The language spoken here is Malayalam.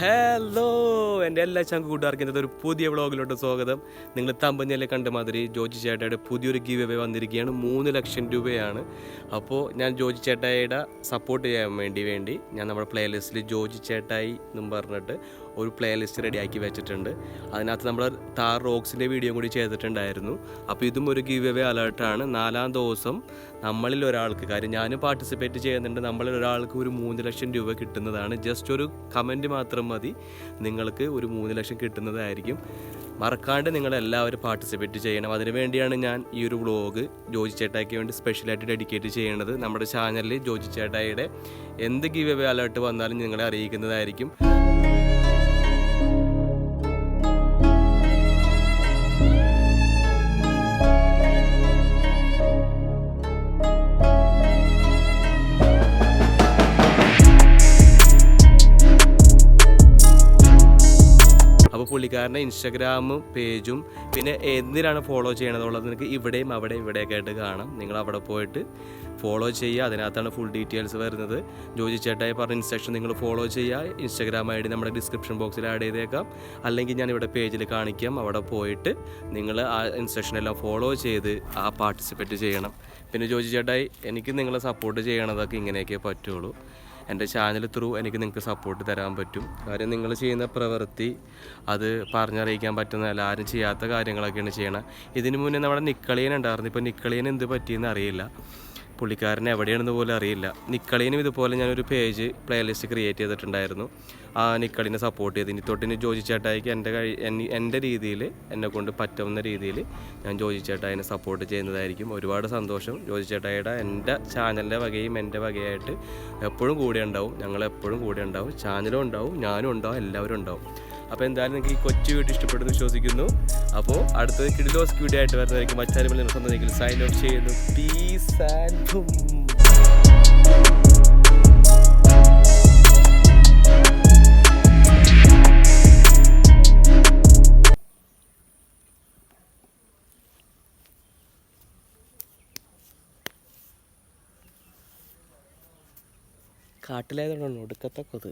ഹലോ എന്റെ എല്ലാ ചങ്ക് കൂട്ടുകാർക്കും ഒരു പുതിയ വ്ളോഗിലോട്ട് സ്വാഗതം. നിങ്ങൾ തമ്പഞ്ഞല്ലേ കണ്ട മാതിരി ജോജി ചേട്ടായുടെ പുതിയൊരു ഗീവ് അവേ വന്നിരിക്കുകയാണ്. മൂന്ന് ലക്ഷം രൂപയാണ്. അപ്പോൾ ഞാൻ ജോജി ചേട്ടായിയുടെ സപ്പോർട്ട് ചെയ്യാൻ വേണ്ടി വേണ്ടി ഞാൻ നമ്മുടെ പ്ലേലിസ്റ്റിൽ ജോജി ചേട്ടായി എന്നും പറഞ്ഞിട്ട് ഒരു പ്ലേലിസ്റ്റ് ആക്കി വെച്ചിട്ടുണ്ട്. അതിനകത്ത് നമ്മൾ താർ റോക്സിന്റെ വീഡിയോ കൂടി ചെയ്തിട്ടുണ്ടായിരുന്നു. അപ്പോൾ ഇതും ഒരു ഗീവ് അവേ അലേർട്ടാണ് നാലാം ദിവസം നമ്മളിൽ ഒരാൾക്ക് കാര്യം ഞാനും പാർട്ടിസിപ്പേറ്റ് ചെയ്യുന്നുണ്ട്. നമ്മളിൽ ഒരാൾക്ക് ഒരു മൂന്ന് ലക്ഷം രൂപ കിട്ടുന്നതാണ്. ജസ്റ്റ് ഒരു കമന്റ് മാത്രം മതി. നിങ്ങൾക്ക് ഒരു മൂന്ന് ലക്ഷം കിട്ടുന്നതായിരിക്കും. മറക്കാണ്ട് നിങ്ങളെല്ലാവരും പാർട്ടിസിപ്പേറ്റ് ചെയ്യണം. അതിനു വേണ്ടിയാണ് ഞാൻ ഈ ഒരു വ്ളോഗ് ജോജി ചേട്ടായിക്ക് വേണ്ടി സ്പെഷ്യലായിട്ട് ഡെഡിക്കേറ്റ് ചെയ്യണത്. നമ്മുടെ ചാനലിൽ ജോജി ചേട്ടായിയുടെ എന്ത് ഗീവ് അലേർട്ട് വന്നാലും നിങ്ങളെ അറിയിക്കുന്നതായിരിക്കും. അപ്പോൾ പുള്ളിക്കാരന്റെ ഇൻസ്റ്റഗ്രാമും പേജും പിന്നെ എന്തിനാണ് ഫോളോ ചെയ്യണതുള്ളത് നിങ്ങൾക്ക് ഇവിടെയും അവിടെ ഇവിടെയൊക്കെ ആയിട്ട് കാണാം. നിങ്ങൾ അവിടെ പോയിട്ട് ഫോളോ ചെയ്യുക. അതിനകത്താണ് ഫുൾ ഡീറ്റെയിൽസ് വരുന്നത്. ജോജി ചേട്ടായി പറഞ്ഞ ഇൻസ്ട്രക്ഷൻ നിങ്ങൾ ഫോളോ ചെയ്യുക. ഇൻസ്റ്റഗ്രാം ഐ ഡി നമ്മുടെ ഡിസ്ക്രിപ്ഷൻ ബോക്സിൽ ആഡ് ചെയ്തേക്കാം. അല്ലെങ്കിൽ ഞാൻ ഇവിടെ പേജിൽ കാണിക്കാം. അവിടെ പോയിട്ട് നിങ്ങൾ ആ ഇൻസ്ട്രക്ഷൻ എല്ലാം ഫോളോ ചെയ്ത് ആ പാർട്ടിസിപ്പേറ്റ് ചെയ്യണം. പിന്നെ ജോജി ചേട്ടായി എനിക്ക് നിങ്ങളെ സപ്പോർട്ട് ചെയ്യണതൊക്കെ ഇങ്ങനെയൊക്കെ പറ്റുള്ളൂ. എന്റെ ചാനൽ ത്രൂ എനിക്ക് നിങ്ങൾക്ക് സപ്പോർട്ട് തരാൻ പറ്റും. കാര്യം നിങ്ങൾ ചെയ്യുന്ന പ്രവൃത്തി അത് പറഞ്ഞറിയിക്കാൻ പറ്റുന്നതല്ല ആരും ചെയ്യാത്ത കാര്യങ്ങളൊക്കെയാണ് ചെയ്യണം. ഇതിനു മുന്നേ നമ്മുടെ നിക്കളിയൻ ഉണ്ടായിരുന്നു. ഇപ്പോൾ നിക്കളിയൻ എന്ത് പറ്റിയെന്ന് അറിയില്ല. പുള്ളിക്കാരൻ എവിടെയാണെന്ന് പോലും അറിയില്ല. നിക്കളീനും ഇതുപോലെ ഞാനൊരു പേജ് പ്ലേലിസ്റ്റ് ക്രിയേറ്റ് ചെയ്തിട്ടുണ്ടായിരുന്നു. ആ നിക്കളിനെ സപ്പോർട്ട് ചെയ്ത്. ഇനി തൊട്ടിന് ജോജി ചേട്ടായിക്ക് എന്റെ കഴി എന്റെ രീതിയിൽ എന്നെ കൊണ്ട് പറ്റുന്ന രീതിയിൽ ഞാൻ ജോജി ചേട്ടായിനെ സപ്പോർട്ട് ചെയ്യുന്നതായിരിക്കും. ഒരുപാട് സന്തോഷം. ജോജി ചേട്ടായിയുടെ എന്റെ ചാനലിന്റെ വകയും എന്റെ വകയായിട്ട് എപ്പോഴും കൂടെ ഉണ്ടാവും. ഞങ്ങൾ എപ്പോഴും കൂടെ ഉണ്ടാവും. ചാനലും ഉണ്ടാവും. ഞാനും ഉണ്ടാവും. എല്ലാവരും ഉണ്ടാവും. അപ്പോൾ എന്തായാലും നിങ്ങൾക്ക് ഈ കൊച്ചു വീട് ഇഷ്ടപ്പെടുന്നു വിശ്വസിക്കുന്നു. അപ്പോൾ അടുത്തത് കിഡിലോസ് വീഡിയോ ആയിട്ട് വരുന്നതായിരിക്കും. മറ്റാരും സ്വന്തം സൈൻ ഔട്ട് ചെയ്യുന്നു. പീസ് ആൻഡ് കാട്ടിലായതുകൊണ്ടാണ് ഒടുക്കത്തെ കൊത്.